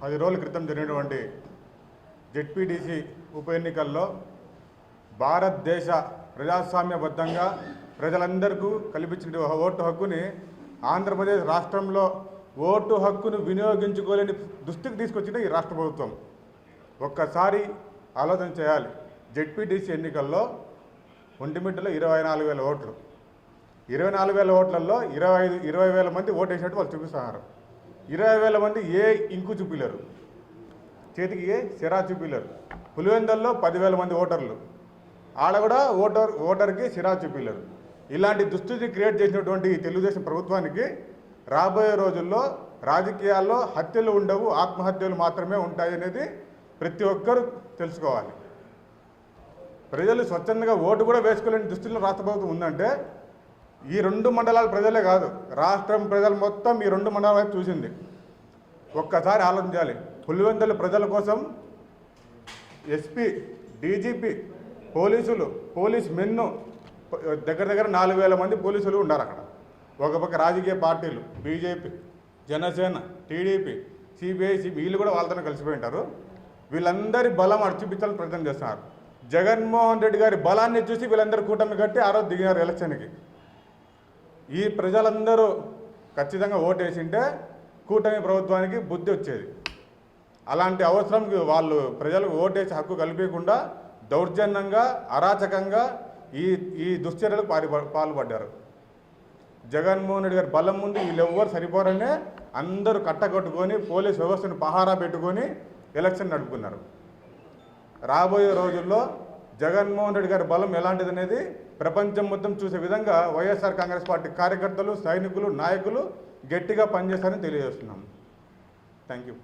పది రోజుల క్రితం జరిగినటువంటి జెడ్పీటీసీ ఉప ఎన్నికల్లో భారతదేశ ప్రజాస్వామ్యబద్ధంగా ప్రజలందరికీ కల్పించిన ఓటు హక్కుని ఆంధ్రప్రదేశ్ రాష్ట్రంలో ఓటు హక్కును వినియోగించుకోలేని దుస్థితికి తీసుకొచ్చిన ఈ రాష్ట్ర ప్రభుత్వం. ఒక్కసారి ఆలోచన చేయాలి. జెడ్పీటీసీ ఎన్నికల్లో ఒంటిమిట్టలో ఇరవై నాలుగు వేల ఓట్లు. ఇరవై నాలుగు వేల ఓట్లలో ఇరవై ఐదు ఇరవై వేల మంది ఓటు వేసినట్టు వాళ్ళు చూపిస్తున్నారు. ఇరవై వేల మంది ఏ ఇంకు చూపిలేరు. చేతికి ఏ సిరా చూపిలేరు. పులివెందల్లో పదివేల మంది ఓటర్లు. ఆడ కూడా ఓటర్ ఓటర్కి సిరా చూపిలేరు. ఇలాంటి దుస్థితి క్రియేట్ చేసినటువంటి తెలుగుదేశం ప్రభుత్వానికి రాబోయే రోజుల్లో రాజకీయాల్లో హత్యలు ఉండవు ఆత్మహత్యలు మాత్రమే ఉంటాయి అనేది ప్రతి ఒక్కరూ తెలుసుకోవాలి. ప్రజలు స్వచ్ఛందంగా ఓటు కూడా వేసుకోలేని దుస్థితిలో రాష్ట్ర ప్రభుత్వం ఉందంటే ఈ రెండు మండలాల ప్రజలే కాదు రాష్ట్రం ప్రజలు మొత్తం ఈ రెండు మండలాల వైపు చూసింది. ఒక్కసారి ఆలోచించాలి. పులివెందుల ప్రజల కోసం ఎస్పీ డీజీపీ పోలీసులు పోలీస్ మెన్ను దగ్గర దగ్గర నాలుగు వేల మంది పోలీసులు ఉన్నారు అక్కడ. ఒక పక్క రాజకీయ పార్టీలు BJP Janasena TDP CBI CB వీళ్ళు కూడా వాళ్ళతో కలిసిపోయి ఉంటారు వీళ్ళందరి బలం అర్చిపించాలని ప్రయత్నం చేస్తున్నారు. జగన్మోహన్ రెడ్డి గారి బలాన్ని చూసి వీళ్ళందరూ కూటమి కట్టి ఆ రోజు దిగినారు ఎలక్షన్కి. ఈ ప్రజలందరూ ఖచ్చితంగా ఓటేసింటే కూటమి ప్రభుత్వానికి బుద్ధి వచ్చేది. అలాంటి అవసరం వాళ్ళు ప్రజలకు ఓటేసి హక్కు కల్పించకుండా దౌర్జన్యంగా అరాచకంగా ఈ ఈ దుశ్చర్యలకు పారి పాల్పడ్డారు. జగన్మోహన్ రెడ్డి గారి బలం ముందు వీళ్ళెవ్వరు సరిపోరనే అందరూ కట్టగొట్టుకొని పోలీస్ వ్యవస్థను పహారా పెట్టుకొని ఎలక్షన్ నడుపుకున్నారు. రాబోయే రోజుల్లో జగన్మోహన్ రెడ్డి గారి బలం ఎలాంటిది అనేది ప్రపంచం మొత్తం చూసే విధంగా వైఎస్ఆర్ కాంగ్రెస్ పార్టీ కార్యకర్తలు సైనికులు నాయకులు గట్టిగా పనిచేస్తారని తెలియజేస్తున్నాం. Thank you